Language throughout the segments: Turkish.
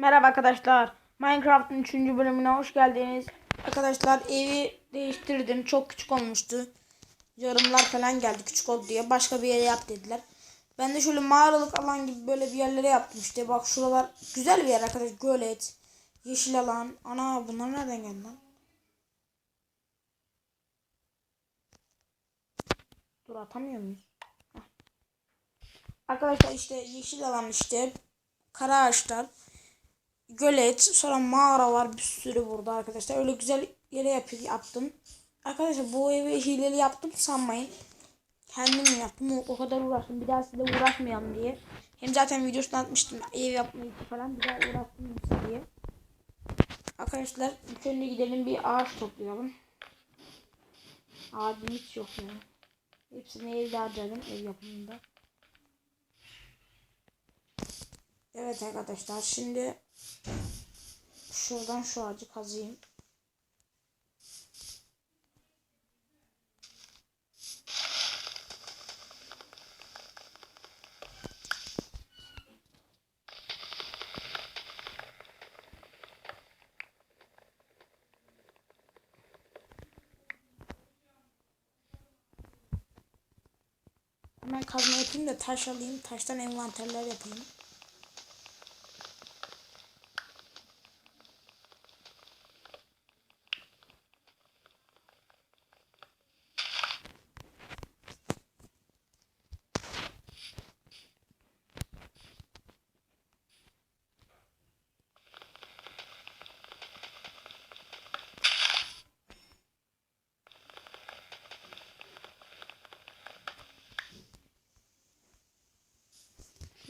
Merhaba arkadaşlar. Minecraft'ın 3. bölümüne hoş geldiniz. Arkadaşlar evi değiştirdim. Çok küçük olmuştu. Yorumlar falan geldi küçük oldu diye. Başka bir yere yap dediler. Ben de şöyle mağaralık alan gibi böyle bir yerlere yaptım işte. Bak şuralar güzel bir yer arkadaş. Gölet. Yeşil alan. Ana bunlar nereden geldi lan? Dur atamıyor muyuz? Arkadaşlar işte yeşil alan işte. Kara ağaçlar gölet, sonra mağara var bir sürü burada arkadaşlar. Öyle güzel yere yap yaptım. Arkadaşlar bu evi hileli yaptım sanmayın. Kendim yaptım. O, kadar uğraştım. Bir daha size uğraşmayalım diye. Hem zaten videosunu atmıştım. Ev yapmayı falan. Bir daha uğraştım diye. Arkadaşlar ilk önce gidelim bir ağaç toplayalım. Ağacım hiç yok ya. Hepsini evde harcadım ev yapımında. Evet arkadaşlar şimdi şuradan şu ağacı kazıyım. Hemen kazma yapayım da taş alayım. Taştan envanterler yapayım.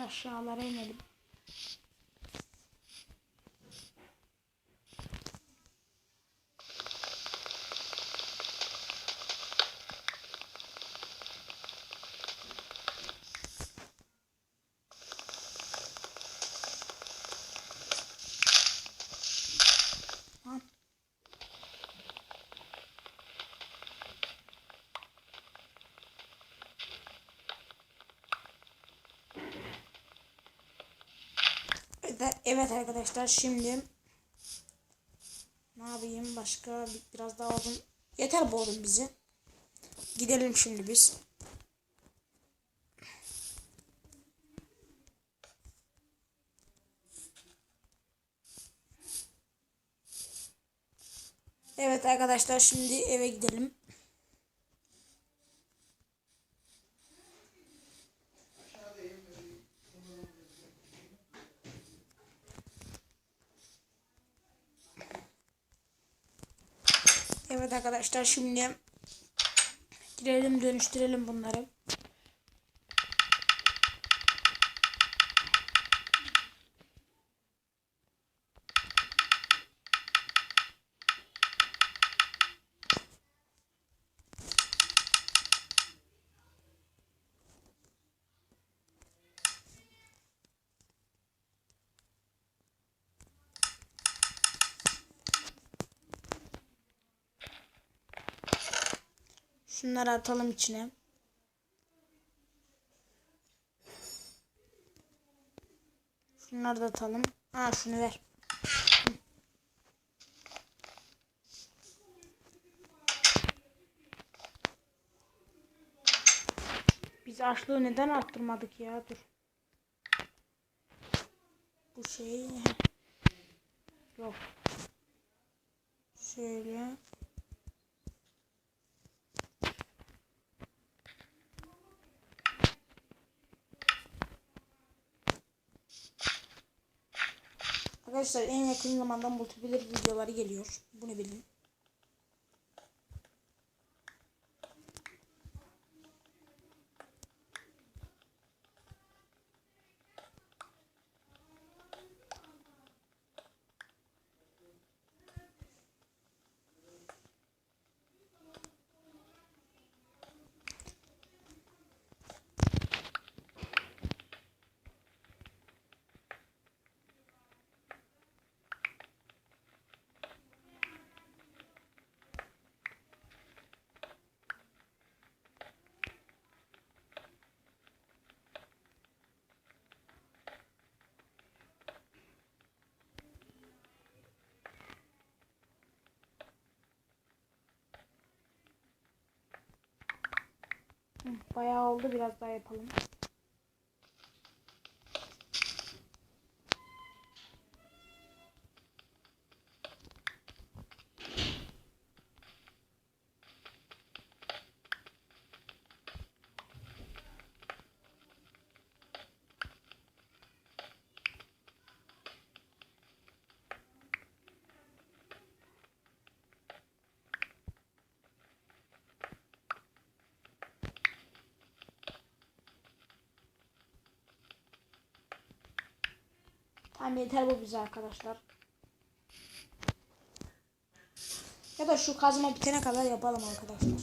Aşağılara inelim. Lan. Evet, arkadaşlar şimdi ne yapayım? Başka bir- biraz daha odun yeter bu odun bize. Gidelim şimdi biz. Evet arkadaşlar şimdi eve gidelim Evet arkadaşlar şimdi girelim dönüştürelim bunları. Şunları atalım içine. Şunları da atalım. Ha şunu ver. Biz açlığı neden arttırmadık ya? Dur. Bu şey yok. Şöyle. Arkadaşlar en yakın zamanda multiplayer videoları geliyor. Bunu bilin. Bayağı oldu biraz daha yapalım. Tamam yeter bu bize arkadaşlar. Ya da şu kazma bitene kadar yapalım arkadaşlar.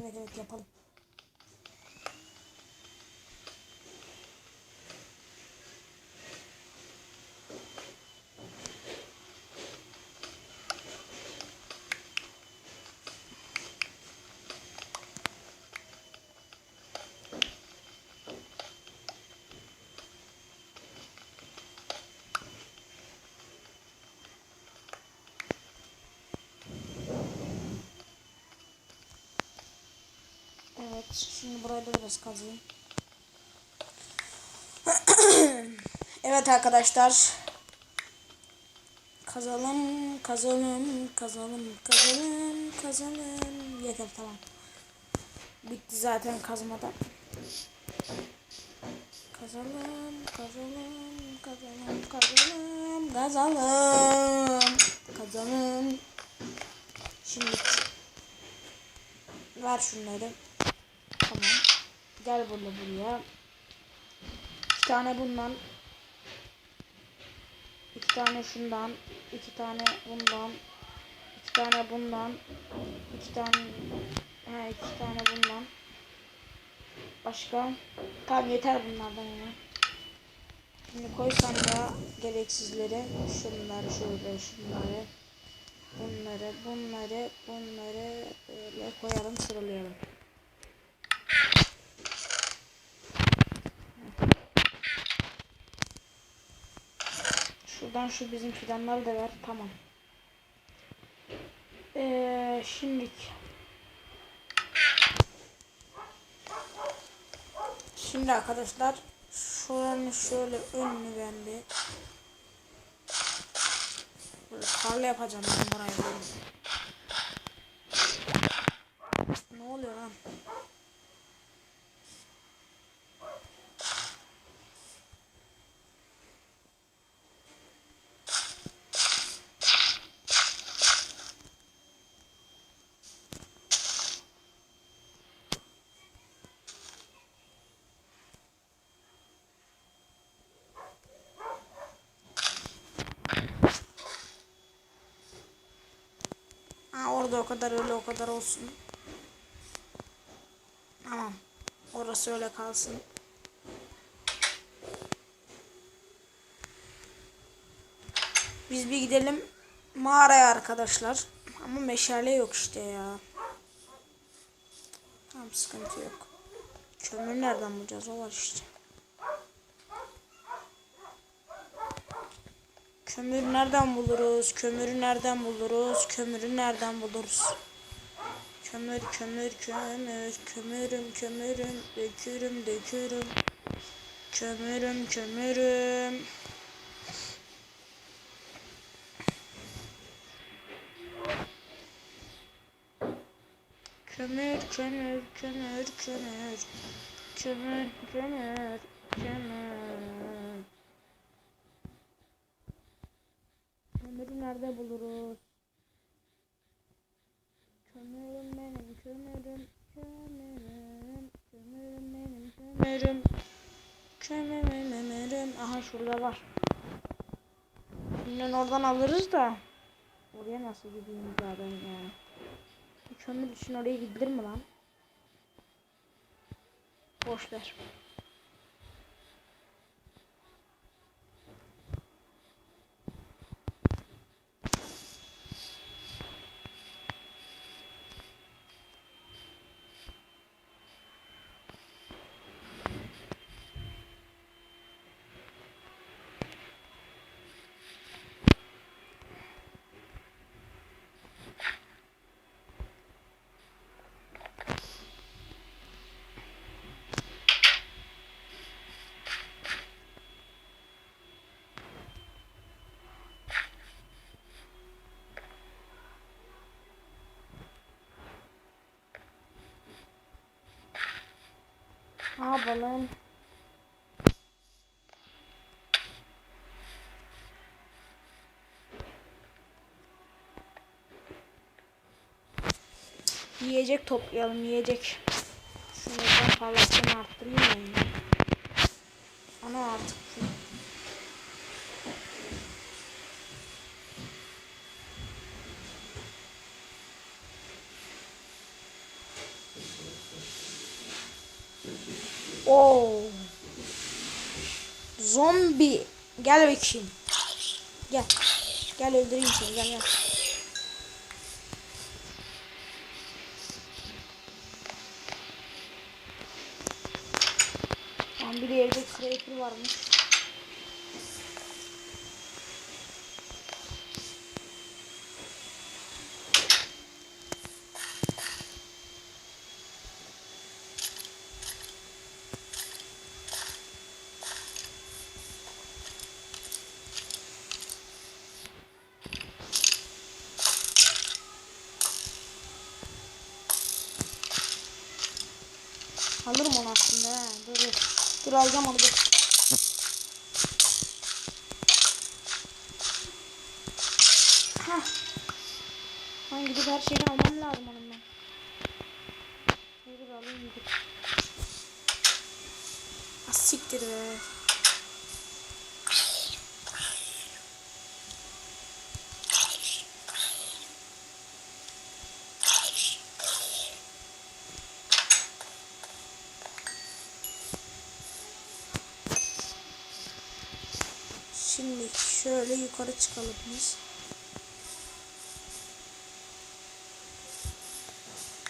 Evet evet yapalım. Evet şimdi burayı da biraz kazayım. evet arkadaşlar. Kazalım, kazalım, kazalım, kazalım, kazalım. Yeter tamam. Bitti zaten kazmada. Kazalım, kazalım, kazalım, kazalım, kazalım, kazalım. Şimdi ver şunları. Gel burada buraya. İki tane bundan. iki tane şundan. iki tane bundan. iki tane bundan. iki tane ha, iki tane bundan. Başka? Tamam yeter bunlardan ya. Şimdi koy sandığa gereksizleri. Şunları şöyle şunları. Bunları bunları bunları böyle koyalım sıralayalım. Şuradan şu bizim fidanları da ver. Tamam. Ee, şimdi Şimdi arkadaşlar şuranın şöyle önünü ben bir böyle karlı yapacağım ben burayı böyle. Ne oluyor lan? Ha orada o kadar öyle o kadar olsun. Tamam. Orası öyle kalsın. Biz bir gidelim mağaraya arkadaşlar. Ama meşale yok işte ya. Tamam sıkıntı yok. Kömür nereden bulacağız o var işte. Kömür nereden buluruz? Kömürü nereden buluruz? Kömürü nereden buluruz? Kömür, kömür, kömür, kömürüm, kömürüm, dökürüm, dökürüm. Kömürüm, kömürüm. Kömür, kömür, kömür, kömür. Kömür, kömür, kömür. Kömürü nerede buluruz? Kömürüm benim, kömürüm, kömürüm, kömürüm benim, kömürüm, kömürüm, kömürüm. Aha şurada var. Şimdi oradan alırız da. Oraya nasıl gideyim ya? Bu kömür için oraya gidilir mi lan? Boş ver. Yapalım? Yiyecek toplayalım yiyecek. Şunu ben parlaklığını arttırayım mı? Ana artık. şu- Oo. Zombi. Gel bakayım. Gel. Gel öldüreyim seni. Gel gel. Lan bir de evde creeper varmış. Alırım onu aslında he. Dur dur. Dur alacağım onu dur. Hah. Ben gidip her şeyi almam lazım onun ben. Dur alayım gidip. Ah siktir be. Şimdi şöyle yukarı çıkalım biz.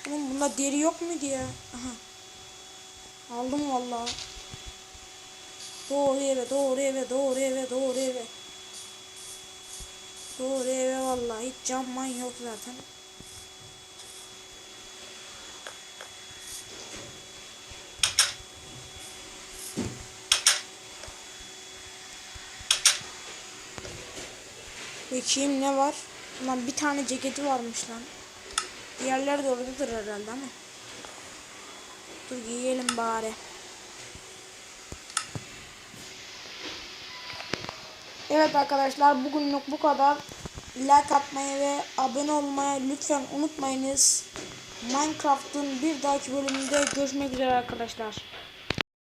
Oğlum bunda deri yok muydu ya? Aha. Aldım valla. Doğru eve, doğru eve, doğru eve, doğru eve. Doğru eve vallahi hiç cam man yok zaten. Bakayım ne var? Lan bir tane ceketi varmış lan. Diğerleri de oradadır herhalde ama. Dur giyelim bari. Evet arkadaşlar bugünlük bu kadar. Like atmayı ve abone olmayı lütfen unutmayınız. Minecraft'ın bir dahaki bölümünde görüşmek üzere arkadaşlar.